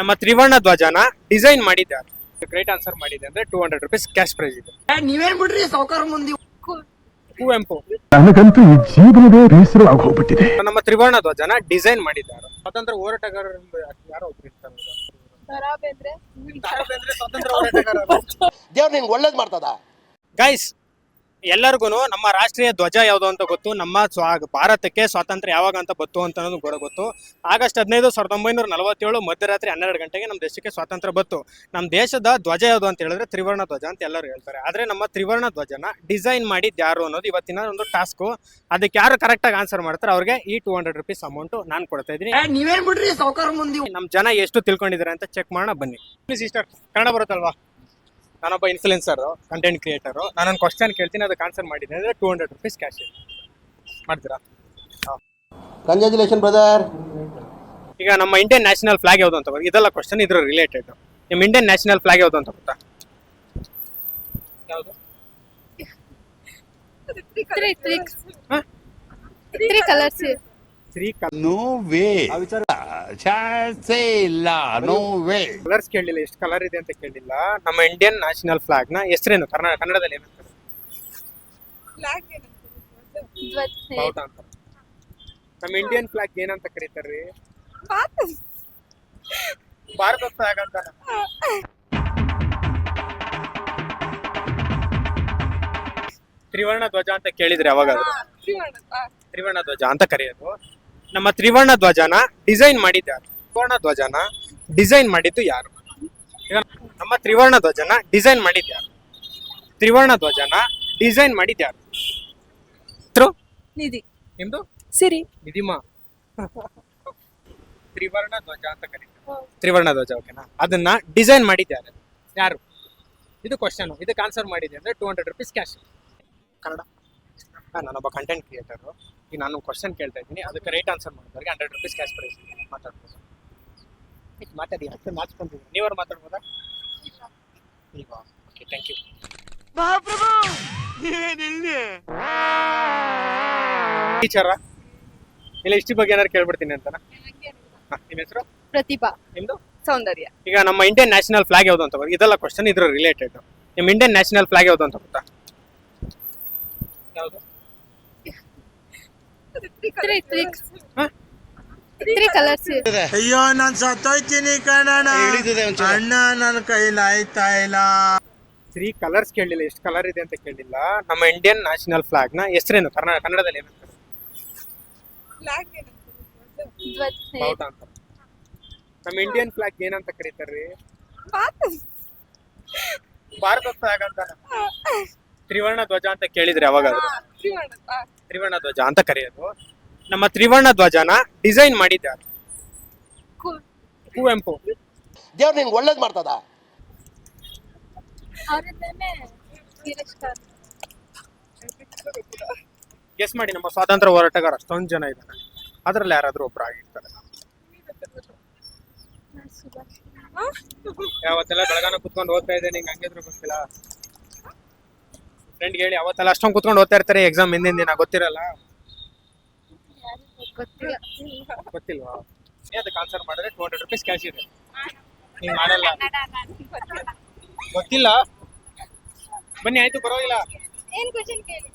ನಮ್ಮ ತ್ರಿವರ್ಣ ಧ್ವಜನ ಡಿಸೈನ್ ಮಾಡಿದ್ದಾರೆ. ಗ್ರೇಟ್ ಆನ್ಸರ್ ಮಾಡಿದೆ ಅಂದ್ರೆ two hundred rupees cash prize ಇದೆ. ನೀವೇನ್ ಬಿಡ್ರಿ ಸಾವುಕಾರ ಮುಂದೆ ಕುವೆಂಪು ನನಗಂತೂ ಈ ಜೀವನವೇ ಬೇಸರ ಆಗೋಗ್ಬಿಟ್ಟಿದೆ. ನಮ್ಮ ತ್ರಿವರ್ಣ ಧ್ವಜನ ಡಿಸೈನ್ ಮಾಡಿದ್ದಾರೆ. ಸ್ವಾತಂತ್ರ್ಯ ಹೋರಾಟಗಾರರು ಯಾರೋ ಒಬ್ರು ಇರ್ತಾರೆ ಸ್ವಾತಂತ್ರ್ಯ ಹೋರಾಟಗಾರರು. ದೇವ್ರು ನಿಂಗೆ ಒಳ್ಳೇದ್ ಮಾಡ್ತದ? ಗೈಸ್ ಎಲ್ಲರಿಗೂ ನಮ್ಮ ರಾಷ್ಟ್ರೀಯ ಧ್ವಜ ಯಾವುದು ಅಂತ ಗೊತ್ತು. ನಮ್ಮ ಸ್ವಾ ಭಾರತಕ್ಕೆ ಸ್ವಾತಂತ್ರ್ಯ ಯಾವಾಗ ಅಂತ ಬತ್ತು ಅಂತ ಅನ್ನೋದು ಕೂಡ ಗೊತ್ತು. ಆಗಸ್ಟ್ ಹದಿನೈದು ಸಾವಿರದ ಒಂಬೈನೂರ ನಲವತ್ತೇಳು ಮಧ್ಯರಾತ್ರಿ ಹನ್ನೆರಡು ಗಂಟೆಗೆ ನಮ್ಮ ದೇಶಕ್ಕೆ ಸ್ವಾತಂತ್ರ್ಯ ಬತ್ತು ನಮ್ಮ ದೇಶದ ಧ್ವಜ ಯಾವುದು ಅಂತ ಹೇಳಿದ್ರೆ ತ್ರಿವರ್ಣ ಧ್ವಜ ಅಂತ ಎಲ್ಲರೂ ಹೇಳ್ತಾರೆ. ಆದರೆ ನಮ್ಮ ತ್ರಿವರ್ಣ ಧ್ವಜನ ಡಿಸೈನ್ ಮಾಡಿದ್ದು ಯಾರು ಅನ್ನೋದು ಇವತ್ತಿನ ಒಂದು ಟಾಸ್ಕು. ಅದಕ್ಕೆ ಯಾರು ಕರೆಕ್ಟಾಗಿ ಆನ್ಸರ್ ಮಾಡ್ತಾರೆ ಅವ್ರಿಗೆ ಈ ಟೂ ಹಂಡ್ರೆಡ್ ರುಪೀಸ್ ಅಮೌಂಟ್ ನಾನು ಕೊಡ್ತಾ ಇದ್ದೀನಿ. ನೀವೇನು ಬಿಡ್ರಿ ಸೌಕರ್ಯ ಮುಂದೆ ನಮ್ಮ ಜನ ಎಷ್ಟು ತಿಳ್ಕೊಂಡಿದ್ದಾರೆ ಅಂತ ಚೆಕ್ ಮಾಡೋಣ ಬನ್ನಿ. ಪ್ಲೀಸ್ ಇಷ್ಟ ಕನ್ನಡ ಬರುತ್ತಲ್ವಾ? ನಾನೊಬ್ಬ ಇನ್ಫ್ಲುಯೆನ್ಸರು ಕಂಟೆಂಟ್ ಕ್ರಿಯೇಟರು ಒಂದು ಕ್ವಶನ್ ಕೇಳ್ತೀನಿ ಅದಕ್ಕೆ ಆನ್ಸರ್ ಮಾಡಿದ್ದೀನಿ. ಅಂದರೆ ಟೂ ಹಂಡ್ರೆಡ್ ರುಪೀಸ್ ಕ್ಯಾಶ್ ಮಾಡ್ತೀರಾ? ಕಂಗ್ರ್ಯಾಚುಲೇಷನ್ ಬ್ರದರ್ ಈಗ ನಮ್ಮ ಇಂಡಿಯನ್ ನ್ಯಾಷನಲ್ ಫ್ಲಾಗ್ ಯಾವುದು ಅಂತ ಗೊತ್ತಾ? ಇದೆಲ್ಲ ಕ್ವಶನ್ ಇದ್ರ ರಿಲೇಟೆಡ್ ನಿಮ್ಮ ಇಂಡಿಯನ್ ನ್ಯಾಷನಲ್ ಫ್ಲಾಗ್ ಯಾವುದು ಅಂತ ಗೊತ್ತಾ? ಯಾವುದು? ತ್ರೀ three, ನೋ ವೇ ಚಾನ್ಸೇ ಇಲ್ಲ ನೋ ವೇ ಕಲರ್ಸ್ ಕೇಳಿಲ್ಲ ಎಷ್ಟು ಕಲರ್ ಇದೆ ಅಂತ ಕೇಳಿಲ್ಲ ನಮ್ಮ ಇಂಡಿಯನ್ ನ್ಯಾಷನಲ್ ಫ್ಲಾಗ್ನ ಹೆಸರೇನು? ಕನ್ನಡ ಕನ್ನಡದಲ್ಲಿ ಏನಂತಾರೆ Dvaj. ಬಾವುಟ ಅಂತ. ನಮ್ಮ ಇಂಡಿಯನ್ ಫ್ಲಾಗ್ ಏನಂತ ಕರೀತಾರ್ರಿ ಭಾರತ. ಫ್ಲಾಗ್ ಅಂತ. ತ್ರಿವರ್ಣ ಧ್ವಜ ಅಂತ ಕೇಳಿದ್ರೆ ಯಾವಾಗಾದ್ರು ತ್ರಿವರ್ಣ ಧ್ವಜ ಅಂತ ಕರೆಯೋದು. ನಮ್ಮ ತ್ರಿವರ್ಣ ಧ್ವಜನ ಡಿಸೈನ್ ಮಾಡಿದ್ದಾರೆ ತ್ರಿವರ್ಣ ಧ್ವಜನ ಡಿಸೈನ್ ಮಾಡಿದ್ದು ಯಾರು? ಈಗ ನಮ್ಮ ತ್ರಿವರ್ಣ ಧ್ವಜನ ಡಿಸೈನ್ ಮಾಡಿದ್ದು ಯಾರು? ತ್ರಿವರ್ಣ ಧ್ವಜನ ಡಿಸೈನ್ ಮಾಡಿದ್ದು ಯಾರು? ಹೆಸ್ರು? ನಿಧಿ. ನಿಮ್ದು? ಸಿರಿ. ನಿಧಿಮಾ. ತ್ರಿವರ್ಣ ಧ್ವಜ ಅಂತ ಕರೀತಾರೆ. ತ್ರಿವರ್ಣ ಧ್ವಜ ಓಕೆನಾ ಅದನ್ನ ಡಿಸೈನ್ ಮಾಡಿದ್ದಾರೆ ಯಾರು? ಇದು ಕ್ವಶನ್ ಇದಕ್ಕೆ ಆನ್ಸರ್ ಮಾಡಿದೆ ಅಂದ್ರೆ two hundred rupees cash Kannada. ಹಾಂ ನಾನೊಬ್ಬ ಕಂಟೆಂಟ್ ಕ್ರಿಯೇಟರು ಈಗ ನಾನು ಕ್ವಶನ್ ಕೇಳ್ತಾ ಇದ್ದೀನಿ. ಅದಕ್ಕೆ ರೈಟ್ ಆನ್ಸರ್ ಮಾಡಿದವ್ರಿಗೆ ಹಂಡ್ರೆಡ್ ರುಪೀಸ್ ಕ್ಯಾಶ್ ಪ್ರೈಸ್ ಮಾತಾಡ್ಬೋದು. ಇಟ್ ಮಾತಾಡಿ ಅಷ್ಟೇ ನೀವರ್ ನೀವ್ರು ಮಾತಾಡ್ಬೋದಾ? ಈಗ ಓಕೆ ಥ್ಯಾಂಕ್ ಯು ಟೀಚರಾ ಇಲ್ಲ ಇಷ್ಟಿ ಬಗ್ಗೆ ಏನಾದ್ರು ಕೇಳ್ಬಿಡ್ತೀನಿ ಅಂತನಾ? ಹಾಂ ನಿಮ್ಮ ಹೆಸರು? ಪ್ರತಿಭಾ. ನಿಮ್ದು? ಸೌಂದರ್ಯ. ಈಗ ನಮ್ಮ ಇಂಡಿಯನ್ ನ್ಯಾಷನಲ್ ಫ್ಲಾಗ್ ಯಾವುದು ಅಂತ ಗೊತ್ತಾ? ಇದೆಲ್ಲ ಕ್ವಶನ್ ಇದ್ರ ರಿಲೇಟೆಡ್ ನಿಮ್ಮ ಇಂಡಿಯನ್ ನ್ಯಾಷನಲ್ ಫ್ಲಾಗ್ ಯಾವುದು ಅಂತ ಗೊತ್ತಾ? ಯಾವುದು? ತ್ರೀ ಕಲರ್ಸ್ ತ್ರೀ ಕಲರ್ಸ್ ಅಯ್ಯೋ ನಾನ್ ಸತ್ತೋಯ್ತೀನಿ ಕಣಣ್ಣ. ಅಣ್ಣ ನನ್ನ ಕೈಲಿ ಆಯ್ತಾ ಇಲ್ಲ. ತ್ರೀ ಕಲರ್ಸ್ ಕೇಳಿಲ್ಲ. ಎಷ್ಟು ಕಲರ್ ಇದೆ ಅಂತ ಕೇಳಿಲ್ಲ. ನಮ್ಮ ಇಂಡಿಯನ್ ನ್ಯಾಷನಲ್ ಫ್ಲಾಗ್ನ ಹೆಸರೇನು? ಕನ್ನಡ ಕನ್ನಡದಲ್ಲಿ ಏನಂತ? ಬಾವುಟ ಅಂತ ನಮ್ಮ ಇಂಡಿಯನ್ ಫ್ಲಾಗ್ ಏನಂತ ಕರೀತಾರ್ರಿ? ಭಾರತ. ಫ್ಲಾಗ್ ಅಂತ. ತ್ರಿವರ್ಣ ಧ್ವಜ ಅಂತ ಕೇಳಿದ್ರೆ ಅವಾಗ ತ್ರಿವರ್ಣ ಧ್ವಜ ಅಂತ ಕರೆಯೋದು. ನಮ್ಮ ತ್ರಿವರ್ಣ ಧ್ವಜನ ಡಿಸೈನ್ ಮಾಡಿದ್ದಾರೆ. ಕುವೆಂಪು ದೇವ್ರು ನಿಂಗೆ ಒಳ್ಳೇದ್ ಮಾಡ್ತದ? ಎಸ್ ಗೆಸ್ ಮಾಡಿ ನಮ್ಮ ಸ್ವಾತಂತ್ರ್ಯ ಹೋರಾಟಗಾರ ಅಷ್ಟೊಂದು ಜನ ಇದ್ದಾರೆ ಅದ್ರಲ್ಲಿ ಯಾರಾದ್ರೂ ಒಬ್ರು ಆಗಿರ್ತಾರೆ. ಯಾವತ್ತೆಲ್ಲ ಬೆಳಗಾನ ಕುತ್ಕೊಂಡು ಓದ್ತಾ ಇದ್ದೆ ನಿಂಗೆ ಹಂಗಿದ್ರು ಗೊತ್ತಿಲ್ಲ? ಫ್ರೆಂಡ್ಗೆ ಹೇಳಿ ಅವತ್ತಲ್ಲ ಅಷ್ಟೊಂದು ಕುತ್ಕೊಂಡು ಓದ್ತಾ ಇರ್ತಾರೆ ಎಕ್ಸಾಮ್ ಹಿಂದಿನ ದಿನ ಗೊತ್ತಿರಲ್ಲ? ಗೊತ್ತಿಲ್ಲ ಗೊತ್ತಿಲ್ವಾ ಅದಕ್ಕೆ ಆನ್ಸರ್ ಮಾಡಿದ್ರೆ ಟೂ ಹಂಡ್ರೆಡ್ ರುಪೀಸ್ ಕ್ಯಾಶ್ ಇದೆ. ನೀವು ಮಾಡಲ್ಲ. ಗೊತ್ತಿಲ್ಲ. ಬನ್ನಿ ಆಯ್ತು ಪರವಾಗಿಲ್ಲ. ಏನ್ ಕ್ವಶನ್ ಕೇಳಿ?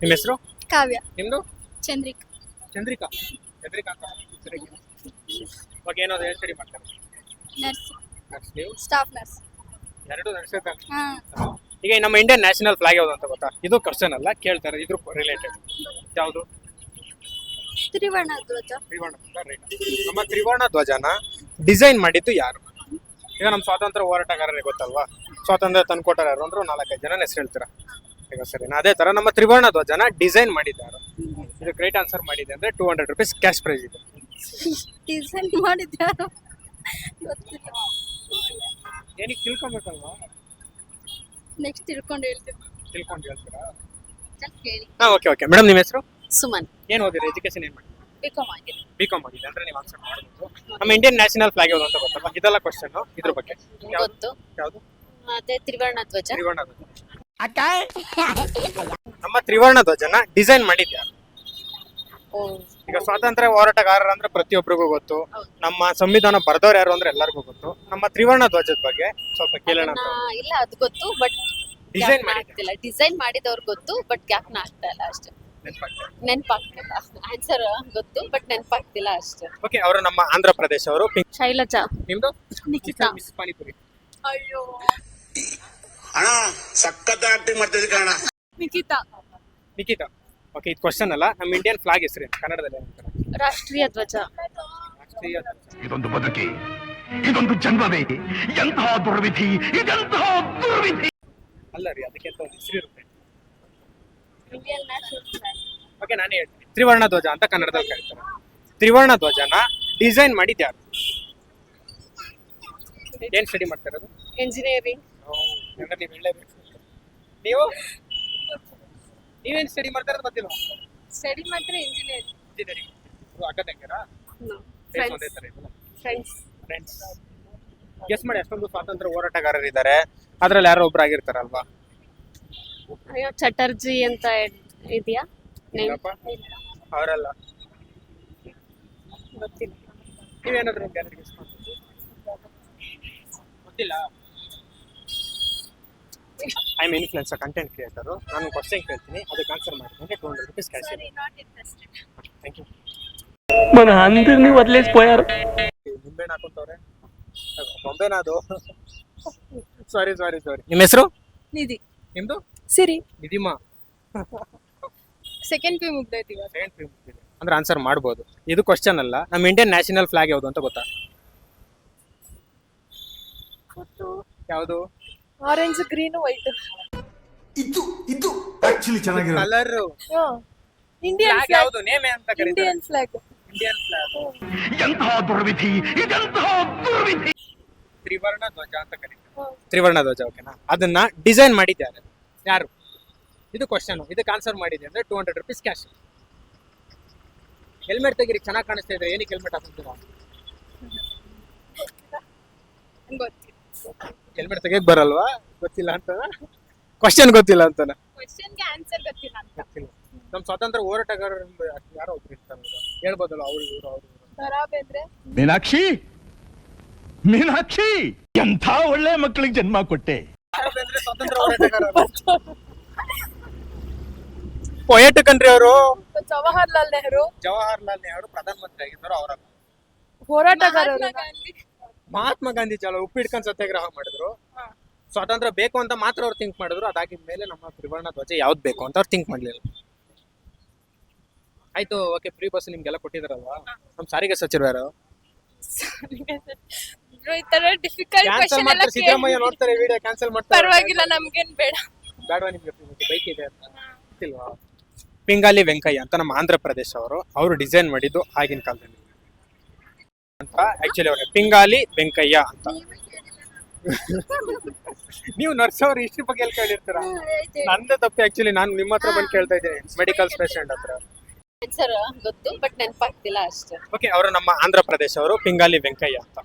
ನಿಮ್ಮ ಹೆಸರು? ಕಾವ್ಯ. ನಿಮ್ದು? ಚಂದ್ರಿಕಾ. ಚಂದ್ರಿಕಾ? ಚಂದ್ರಿಕಾ ಅಂತ ಸರಿ ಓಕೆ ಏನೋ ಸ್ಟಡಿ ಮಾಡ್ತಾರೆ. ನರ್ಸ್ ನೆಕ್ಸ್ಟ್ ನೀವು? ಸ್ಟಾಫ್ ನರ್ಸ್ ಎರಡು ನಡೆಸುತ್ತೆ ಹಾ. ಈಗ ನಮ್ಮ ಇಂಡಿಯನ್ ನ್ಯಾಷನಲ್ ಫ್ಲಾಗ್ ಯಾವ್ದು ಅಂತ ಗೊತ್ತಾ? ಇದು ಕ್ವಶನ್ ಅಲ್ಲ ಕೇಳ್ತಾರೆ ಇದ್ರ ರಿಲೇಟೆಡ್ ಯಾವುದು? ತ್ರಿವರ್ಣ ಧ್ವಜ. ತ್ರಿವರ್ಣ ಧ್ವಜ right. ನಮ್ಮ ತ್ರಿವರ್ಣ ಧ್ವಜನ ಡಿಸೈನ್ ಮಾಡಿದ್ದು ಯಾರು? ಈಗ ನಮ್ಮ ಸ್ವಾತಂತ್ರ್ಯ ಹೋರಾಟಗಾರರಿಗೆ ಗೊತ್ತಲ್ವಾ? ಸ್ವಾತಂತ್ರ್ಯ ತಂದ್ಕೊಟ್ಟಾರ ಯಾರು ಅಂದ್ರೆ ನಾಲ್ಕೈದು ಜನ ಹೆಸರು ಹೇಳ್ತೀರಾ? ಈಗ ಸರಿ ಅದೇ ತರ ನಮ್ಮ ತ್ರಿವರ್ಣ ಧ್ವಜನ ಡಿಸೈನ್ ಮಾಡಿದ್ದಾರೆ ಇದು ಗ್ರೇಟ್ ಆನ್ಸರ್ ಮಾಡಿದೆ ಅಂದ್ರೆ two hundred rupees cash prize ಇದೆ. ಡಿಸೈನ್ ಮಾಡಿದ್ಯಾರು ಗೊತ್ತಿಲ್ಲ. ಏನಕ್ಕೆ ತಿಳ್ಕೊಬೇಕಲ್ವಾ? ನೆಕ್ಸ್ಟ್ ತಿಳ್ಕೊಂಡು ಹೇಳ್ತೀನಿ ತಿಳ್ಕೊಂಡು ಹೇಳ್ತೀರಾ? ಕೇಳಿ. ಹಾ ಓಕೆ ಓಕೆ ಮೇಡಮ್ ನಿಮ್ಮ ಹೆಸರು? ಸುಮನ್. ಏನು ಓದಿರಿ? ಎಜುಕೇಶನ್ ಏನು ಮಾಡಿ ಬಿಕಾಮ್ ಆಗಿದೆ ಬಿ ಕಾಮ್ ಆಗಿದೆ ಅಂದ್ರೆ ನೀವು ಆನ್ಸರ್ ಮಾಡಬಹುದು ನಮ್ಮ ಇಂಡಿಯನ್ ನ್ಯಾಷನಲ್ ಫ್ಲಾಗ್ ಯಾವುದು ಅಂತ ಗೊತ್ತಲ್ಲ ಇದೆಲ್ಲ ಕ್ವಶನ್ ಇದ್ರ ಬಗ್ಗೆ. ಯಾವ್ದು? ಗೊತ್ತು. ಯಾವುದು? ಅದೇ ತ್ರಿವರ್ಣ ಧ್ವಜ. ತ್ರಿವರ್ಣ ಧ್ವಜ. ನಮ್ಮ ತ್ರಿವರ್ಣ ಧ್ವಜನ ಡಿಸೈನ್ ಮಾಡಿದ್ಯಾರು ಈಗ ಸ್ವಾತಂತ್ರ್ಯ ಹೋರಾಟಗಾರರು ಅಂದ್ರೆ ಪ್ರತಿಯೊಬ್ಬರಿಗೂ ಗೊತ್ತು. ನಮ್ಮ ಸಂವಿಧಾನ ಬರೆದವ್ರು ಯಾರು ಅಂದ್ರೆ ಎಲ್ಲರಿಗೂ ಗೊತ್ತು. ನಮ್ಮ ತ್ರಿವರ್ಣ ಧ್ವಜದ ಬಗ್ಗೆ ಸ್ವಲ್ಪ ಕೇಳೋಣ ಅಂತ. ಇಲ್ಲ ಅದು ಗೊತ್ತು ಬಟ್ ಡಿಸೈನ್ ಮಾಡಿಲ್ಲ ಆಗ್ತಿಲ್ಲ. ಡಿಸೈನ್ ಮಾಡಿದವ್ರು ಗೊತ್ತು ಬಟ್ ಯಾಕೆ ಆಗ್ತಾ ಇಲ್ಲ ಅಷ್ಟೇ. ನೆನ್ಪಾಗ್ತಿಲ್ಲ. ಆನ್ಸರ್ ಗೊತ್ತು ಬಟ್ ನೆನ್ಪಾಗ್ತಿಲ್ಲ ಅಷ್ಟೇ. ಓಕೆ ಅವರು ನಮ್ಮ ಆಂಧ್ರ ಪ್ರದೇಶ ಅವರು. ಶೈಲಜಾ. ನಿಮ್ದು? ನಿಖಿತಾ. ಮಿಸ್ ಪಾನಿಪುರಿ ಅಯ್ಯೋ. ಅಣ್ಣ ಸಖತ್ ಆಕ್ಟಿಂಗ್ ಮಾಡ್ತಿದ್ದೆ ಕಣ ನಿಖಿತಾ. ನಿಖಿತಾ. ಓಕೆ ಇದು ಕ್ವಶನ್ ಅಲ್ಲ. ನಮ್ಮ ಇಂಡಿಯನ್ ಫ್ಲಾಗ್ ಹೆಸರು ಕನ್ನಡದಲ್ಲಿ ಏನಂತಾರೆ? ರಾಷ್ಟ್ರೀಯ ಧ್ವಜ. ರಾಷ್ಟ್ರೀಯ ಧ್ವಜ. ಇದೊಂದು ಬದುಕಿ ಇದೊಂದು ಜನ್ಮವೇ ಎಂತಹ ದುರ್ವಿಧಿ ಇದೆಂತಹ ದುರ್ವಿಧಿ? ಅಲ್ಲ ರೀ ಅದಕ್ಕೆ ಅಂತ ಒಂದು ಹೆಸರು ಇರುತ್ತೆ? ಇಂಡಿಯನ್ ನ್ಯಾಷನಲ್ ಓಕೆ ನಾನು ಹೇಳ್ತೀನಿ. ತ್ರಿವರ್ಣ ಧ್ವಜ ಅಂತ ಕನ್ನಡದಲ್ಲಿ ಕರೀತಾರೆ. ತ್ರಿವರ್ಣ ಧ್ವಜನ ಡಿಸೈನ್ ಮಾಡಿದ್ದು ಯಾರು? ಏನ್ ಸ್ಟಡಿ ಮಾಡ್ತಾ ಇರೋದು? ಇಂಜಿನಿಯರಿಂಗ್ ನೀವು? ನೀವೇನ್ ಸ್ಟಡಿ ಮಾಡ್ತಾ ಇರೋದು ಗೊತ್ತಿಲ್ಲ ಸ್ಟಡಿ ಮಾತ್ರ ಇಂಜಿನಿಯರಿಂಗ್ ಇಂಜಿನಿಯರಿಂಗ್ ಅಕ್ಕ ತಂಗಿರ ಒಂದೇ ತರ ಇದೆಯಲ್ಲ? ಫ್ರೆಂಡ್ಸ್ ಫ್ರೆಂಡ್ಸ್ ಗೆಸ್ ಮಾಡಿ ಅಷ್ಟೊಂದು ಸ್ವಾತಂತ್ರ್ಯ ಹೋರಾಟಗಾರರು ಇದ್ದಾರೆ ಅದ್ರಲ್ಲಿ ಯಾರೋ ಒಬ್ರು ಆಗಿರ್ತಾರಲ್ವಾ? ಅಯ್ಯೋ ಚಟರ್ಜಿ ಅಂತ ಇದೆಯಾ? ಇಲ್ಲಪ್ಪ. ಅವರಲ್ಲ. ಗೊತ್ತಿಲ್ಲ. ನೀವೇನಾದ್ರೂ ಗೆಸ್ ಗೊತ್ತಿಲ್ಲ. I am influencer content creator ನಾನು ಕ್ವಶನ್ ಕೇಳ್ತೀನಿ ಅದಕ್ಕೆ ಆನ್ಸರ್ ಮಾಡ್ತೀನಿ two hundred rupees cash thank you మన అందరినీ వదిలేసిపోయారు ನಿಂಬೆಹಣ್ಣು ಹಾಕೊಂತವ್ರೆ ಬೊಂಬೆನಾ ಅದು ಸಾರಿ ಸಾರಿ ಸಾರಿ ನಿಮ್ಮ ಹೆಸರು ನಿಧಿ ನಿಮ್ದು ಸಿರಿ ನಿಧಿಮಾ ಸೆಕೆಂಡ್ ಪಿ ಮುಗ್ದೈತಿ ಇವಾಗ ಸೆಕೆಂಡ್ ಪಿ ಅಂದ್ರೆ ಆನ್ಸರ್ ಮಾಡ್ಬೋದು ಇದು ಕ್ವಶನ್ ಅಲ್ಲ ನಮ್ಮ ಇಂಡಿಯನ್ ನ್ಯಾಷನಲ್ ಫ್ಲಾಗ್ ಯಾವುದು ಅಂತ ಗೊತ್ತಾ ಯಾವುದು ಆರೆಂಜ್ ಗ್ರೀನ್ ವೈಟ್ ಇದು ಇದು ಆಕ್ಚುಲಿ ಚೆನ್ನಾಗಿರೋ ಕಲರ್ ಇಂಡಿಯನ್ ಫ್ಲಾಗ್ ಯಾವುದು? ನೇಮ್ ಅಂತ ಕರೀತಾರೆ. ಇಂಡಿಯನ್ ಫ್ಲಾಗ್ ಇಂಡಿಯನ್ ಫ್ಲಾಗ್ ಎಂತಹ ದುರ್ವಿಧಿ ಇದೆಂತಹ ದುರ್ವಿಧಿ? ತ್ರಿವರ್ಣ ಧ್ವಜ ಅಂತ ಕರೀತಾರೆ. ತ್ರಿವರ್ಣ ಧ್ವಜ ಓಕೆನಾ ಅದನ್ನ ಡಿಸೈನ್ ಮಾಡಿದ್ದಾರೆ. ಯಾರು? ಇದು ಕ್ವಶನ್ ಇದಕ್ಕೆ ಆನ್ಸರ್ ಮಾಡಿದೆ ಅಂದ್ರೆ two hundred rupees cash helmet ತೆಗೀರಿ ಚೆನ್ನಾಗಿ ಕಾಣಿಸ್ತಾ ಇದ್ರೆ ಏನಕ್ಕೆ ಹೆಲ್ಮೆಟ್ ಹಾಕ್ತೀರಾ ಗೊತ್ತಿಲ್ಲ. ಹೆಲ್ಮೆಟ್ ತೆಗಿಯಕ್ ಬರಲ್ವಾ? ಗೊತ್ತಿಲ್ಲ ಅಂತ. ಕ್ವಶನ್ ಗೊತ್ತಿಲ್ಲ ಅಂತಾನ. ಕ್ವಶನ್ಗೆ ಆನ್ಸರ್ ಗೊತ್ತಿಲ್ಲ ಅಂತ. ಗೊತ್ತಿಲ್ಲ. ನಮ್ಮ ಸ್ವಾತಂತ್ರ್ಯ ಹೋರಾಟಗಾರರು ಯಾರೋ ಒಬ್ರು ಇರ್ತಾರೆ. ಹೇಳ್ಬೋದಲ್ಲ ಅವ್ರು ಇವ್ರು ಅವ್ರು ಮೀನಾಕ್ಷಿ! ಮೀನಾಕ್ಷಿ! ಎಂಥ ಒಳ್ಳೆ ಮಕ್ಕಳಿಗೆ ಜನ್ಮ ಕೊಟ್ಟೆ. ಅಂದ್ರೆ ಸ್ವಾತಂತ್ರ್ಯ ಹೋರಾಟಗಾರರು. ಪೊಯೆಟ್ ಕಣ್ರಿ ಅವರು. ಜವಾಹರ್ಲಾಲ್ ನೆಹರು. ಜವಾಹರ್ಲಾಲ್ ನೆಹರು ಪ್ರಧಾನಮಂತ್ರಿ ಆಗಿದ್ದರು ಅವರ ಹೋರಾಟಗಾರರು. ಮಹಾತ್ಮ ಗಾಂಧಿ ಅಲ್ಲ ಉಪ್ಪಿಟ್ಕೊಂಡ್ ಸತ್ಯಾಗ್ರಹ ಮಾಡಿದ್ರು. ಸ್ವಾತಂತ್ರ್ಯ ಬೇಕು ಅಂತ ಮಾತ್ರ ಅವ್ರು ಥಿಂಕ್ ಮಾಡಿದ್ರು. ಅದಾಗಿದ ಮೇಲೆ ನಮ್ಮ ತ್ರಿವರ್ಣ ಧ್ವಜ ಯಾವ್ದು ಬೇಕು ಅಂತ ಅವ್ರು ಥಿಂಕ್ ಮಾಡ್ಲಿಲ್ಲ. ಆಯ್ತು ಓಕೆ ಫ್ರೀ ಬಸ್ ನಿಮ್ಗೆಲ್ಲ ಕೊಟ್ಟಿದಾರಲ್ವಾ? ನಮ್ ಸಾರಿಗೆ ಸಚಿವರು ಯಾರು? ಈ ತರ ಡಿಫಿಕಲ್ಟ್ ಕ್ಯಾನ್ಸಲ್ ಎಲ್ಲ ಮಾಡ್ತಾರೆ ಸಿದ್ದರಾಮಯ್ಯ ನೋಡ್ತಾರೆ ವಿಡಿಯೋ ಕ್ಯಾನ್ಸಲ್ ಮಾಡ್ತಾರೆ. ಪರವಾಗಿಲ್ಲ ನಮ್ಗೇನ್ ಬೇಡ. ಬೇಡವಾ ನಿಮ್ಗೆ ಬೈಕ್ ಇದೆ ಅಂತ. ಗೊತ್ತಿಲ್ವಾ? ಪಿಂಗಾಲಿ ವೆಂಕಯ್ಯ ಅಂತ ನಮ್ಮ ಆಂಧ್ರ ಪ್ರದೇಶ ಅವರು ಅವರು ಡಿಸೈನ್ ಮಾಡಿದ್ದು ಆಗಿನ ಕಾಲದಲ್ಲಿ. ಅಂತ ಆಕ್ಚುಲಿ ಅವರ ಪಿಂಗಾಲಿ ವೆಂಕಯ್ಯ ಅಂತ. ನೀವು ನರ್ಸ್ ಅವ್ರ ಹಿಸ್ಟ್ರಿ ಬಗ್ಗೆ ಎಲ್ಲಿ ಕೇಳಿರ್ತೀರ? ನಂದೇ ತಪ್ಪು ಆಕ್ಚುಲಿ ನಾನು ನಿಮ್ಮ ಹತ್ರ ಬಂದು ಕೇಳ್ತಾ ಇದ್ದೀನಿ ಮೆಡಿಕಲ್ ಪೇಷಂಟ್ ಹತ್ರ. ಸರ್ ಗೊತ್ತು ಬಟ್ ನೆನಪಾಗ್ತಿಲ್ಲ ಅಷ್ಟೇ. ಓಕೆ ಅವರು ನಮ್ಮ ಆಂಧ್ರ ಪ್ರದೇಶ ಅವರು ಪಿಂಗಾಲಿ ವೆಂಕಯ್ಯ ಅಂತ.